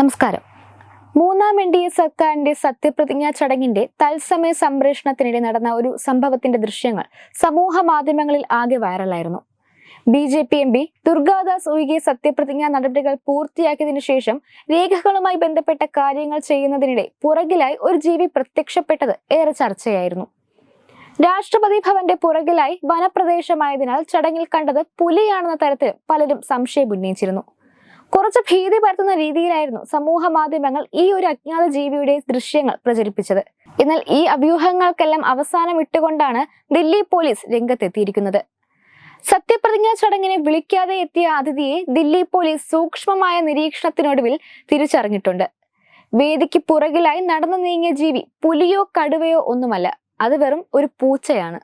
നമസ്കാരം. മൂന്നാം N D A സർക്കാരിന്റെ സത്യപ്രതിജ്ഞാ ചടങ്ങിന്റെ തത്സമയ സംപ്രേഷണത്തിനിടെ നടന്ന ഒരു സംഭവത്തിന്റെ ദൃശ്യങ്ങൾ സമൂഹ മാധ്യമങ്ങളിൽ ആകെ വൈറലായിരുന്നു. B J P M P Durgadas ഒഴികെ സത്യപ്രതിജ്ഞാ നടപടികൾ പൂർത്തിയാക്കിയതിനു ശേഷം രേഖകളുമായി ബന്ധപ്പെട്ട കാര്യങ്ങൾ ചെയ്യുന്നതിനിടെ പുറകിലായി ഒരു ജീവി പ്രത്യക്ഷപ്പെട്ടത് ഏറെ ചർച്ചയായിരുന്നു. രാഷ്ട്രപതി ഭവന്റെ പുറകിലായി വനപ്രദേശമായതിനാൽ ചടങ്ങിൽ കണ്ടത് പുലിയാണെന്ന തരത്തിൽ പലരും സംശയം ഉന്നയിച്ചിരുന്നു. കുറച്ച് ഭീതി പരത്തുന്ന രീതിയിലായിരുന്നു സമൂഹ മാധ്യമങ്ങൾ ഈ ഒരു അജ്ഞാത ജീവിയുടെ ദൃശ്യങ്ങൾ പ്രചരിപ്പിച്ചത്. എന്നാൽ ഈ അഭ്യൂഹങ്ങൾക്കെല്ലാം അവസാനം ഇട്ടുകൊണ്ടാണ് ദില്ലി പോലീസ് രംഗത്തെത്തിയിരിക്കുന്നത്. സത്യപ്രതിജ്ഞാ ചടങ്ങിനെ വിളിക്കാതെ എത്തിയ അതിഥിയെ ദില്ലി പോലീസ് സൂക്ഷ്മമായ നിരീക്ഷണത്തിനൊടുവിൽ തിരിച്ചറിഞ്ഞിട്ടുണ്ട്. വേദിക്ക് പുറകിലായി നടന്നു നീങ്ങിയ ജീവി പുലിയോ കടുവയോ ഒന്നുമല്ല അത് വെറും ഒരു പൂച്ചയാണ്.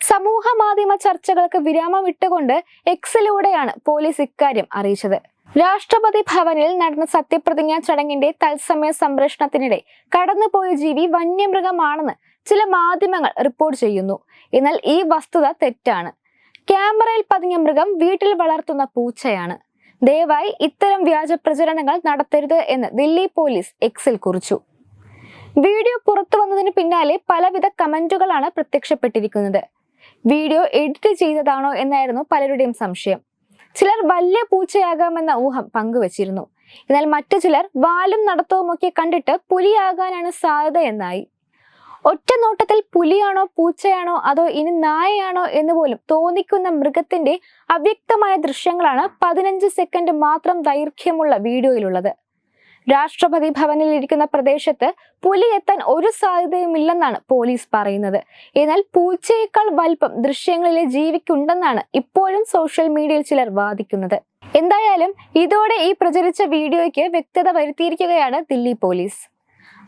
സമൂഹ മാധ്യമ ചർച്ചകൾക്ക് വിരാമം ഇട്ടുകൊണ്ട് എക്സിലൂടെയാണ് പോലീസ് ഇക്കാര്യം അറിയിച്ചത്. രാഷ്ട്രപതി ഭവനിൽ നടന്ന സത്യപ്രതിജ്ഞാ ചടങ്ങിന്റെ തത്സമയ സംരക്ഷണത്തിനിടെ കടന്നുപോയ ജീവി വന്യമൃഗമാണെന്ന് ചില മാധ്യമങ്ങൾ റിപ്പോർട്ട് ചെയ്യുന്നു. എന്നാൽ ഈ വസ്തുത തെറ്റാണ്. ക്യാമറയിൽ പതിഞ്ഞ മൃഗം വീട്ടിൽ വളർത്തുന്ന പൂച്ചയാണ്. ദയവായി ഇത്തരം വ്യാജ പ്രചരണങ്ങൾ നടത്തരുത് എന്ന് ദില്ലി പോലീസ് എക്സിൽ കുറിച്ചു. വീഡിയോ പുറത്തു വന്നതിന് പിന്നാലെ പലവിധ കമന്റുകളാണ് പ്രത്യക്ഷപ്പെട്ടിരിക്കുന്നത്. വീഡിയോ എഡിറ്റ് ചെയ്തതാണോ എന്നായിരുന്നു പലരുടെയും സംശയം. ചിലർ വലിയ പൂച്ചയാകാമെന്ന ഊഹം പങ്കുവച്ചിരുന്നു. എന്നാൽ മറ്റു ചിലർ വാലും നടത്തവുമൊക്കെ കണ്ടിട്ട് പുലിയാകാനാണ് സാധ്യത എന്നായി. ഒറ്റ നോട്ടത്തിൽ പുലിയാണോ പൂച്ചയാണോ അതോ ഇനി നായയാണോ എന്ന് പോലും തോന്നിക്കുന്ന മൃഗത്തിന്റെ അവ്യക്തമായ ദൃശ്യങ്ങളാണ് പതിനഞ്ച് സെക്കൻഡ് മാത്രം ദൈർഘ്യമുള്ള വീഡിയോയിലുള്ളത്. രാഷ്ട്രപതി ഭവനിൽ ഇരിക്കുന്ന പ്രദേശത്ത് പുലി എത്താൻ ഒരു സാധ്യതയുമില്ലെന്നാണ് പോലീസ് പറയുന്നത്. എന്നാൽ പൂച്ചയേക്കാൾ വലിപ്പം ദൃശ്യങ്ങളിലെ ജീവിക്കുണ്ടെന്നാണ് ഇപ്പോഴും സോഷ്യൽ മീഡിയയിൽ ചിലർ വാദിക്കുന്നത്. എന്തായാലും ഇതോടെ ഈ പ്രചരിച്ച വീഡിയോയ്ക്ക് വ്യക്തത വരുത്തിയിരിക്കുകയാണ് ദില്ലി പോലീസ്.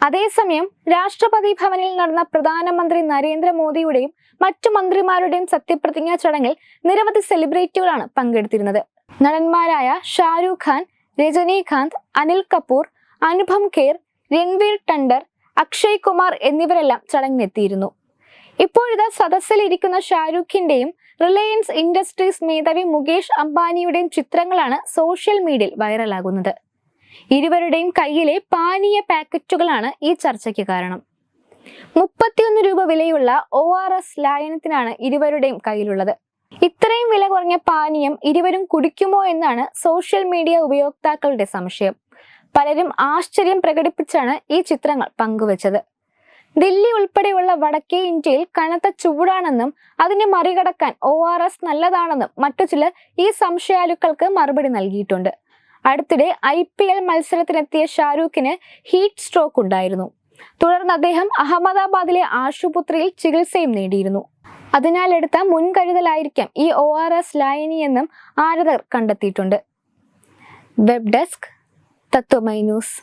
അതേസമയം രാഷ്ട്രപതി ഭവനിൽ നടന്ന പ്രധാനമന്ത്രി നരേന്ദ്രമോദിയുടെയും മറ്റു മന്ത്രിമാരുടെയും സത്യപ്രതിജ്ഞാ ചടങ്ങിൽ നിരവധി സെലിബ്രിറ്റികളാണ് പങ്കെടുത്തിരുന്നത്. നടന്മാരായ ഷാരൂഖ് ഖാൻ രജനീകാന്ത് അനിൽ കപൂർ അനുപം ഖേർ രൺവീർ ടണ്ടർ അക്ഷയ് കുമാർ എന്നിവരെല്ലാം ചടങ്ങിനെത്തിയിരുന്നു. ഇപ്പോഴിതാ സദസ്സിലിരിക്കുന്ന ഷാരൂഖിന്റെയും റിലയൻസ് ഇൻഡസ്ട്രീസ് മേധാവി മുകേഷ് അംബാനിയുടെയും ചിത്രങ്ങളാണ് സോഷ്യൽ മീഡിയയിൽ വൈറലാകുന്നത്. ഇരുവരുടെയും കയ്യിലെ പാനീയ പാക്കറ്റുകളാണ് ഈ ചർച്ചയ്ക്ക് കാരണം. മുപ്പത്തിയൊന്ന് രൂപ വിലയുള്ള ഒ ആർ എസ് ലായനത്തിനാണ് ഇരുവരുടെയും കയ്യിലുള്ളത്. ഇത്രയും വില കുറഞ്ഞ പാനീയം ഇരുവരും കുടിക്കുമോ എന്നാണ് സോഷ്യൽ മീഡിയ ഉപയോക്താക്കളുടെ സംശയം. പലരും ആശ്ചര്യം പ്രകടിപ്പിച്ചാണ് ഈ ചിത്രങ്ങൾ പങ്കുവച്ചത്. ദില്ലി ഉൾപ്പെടെയുള്ള വടക്കേ ഇന്ത്യയിൽ കനത്ത ചൂടാണെന്നും അതിനെ മറികടക്കാൻ ഒ ആർ എസ് നല്ലതാണെന്നും മറ്റു ചിലർ ഈ സംശയാലുക്കൾക്ക് മറുപടി നൽകിയിട്ടുണ്ട്. അടുത്തിടെ ഐ പി എൽ മത്സരത്തിനെത്തിയ ഷാരൂഖിന് ഹീറ്റ് സ്ട്രോക്ക് ഉണ്ടായിരുന്നു. തുടർന്ന് അദ്ദേഹം അഹമ്മദാബാദിലെ ആശുപത്രിയിൽ ചികിത്സയും നേടിയിരുന്നു. അതിനാൽ എടുത്ത മുൻകരുതലായിരിക്കാം ഈ ഒ ആർ എസ് ലായനി എന്നും ആരതർ കണ്ടെത്തിയിട്ടുണ്ട്. വെബ് ഡെസ്ക് തത്വമൈ ന്യൂസ്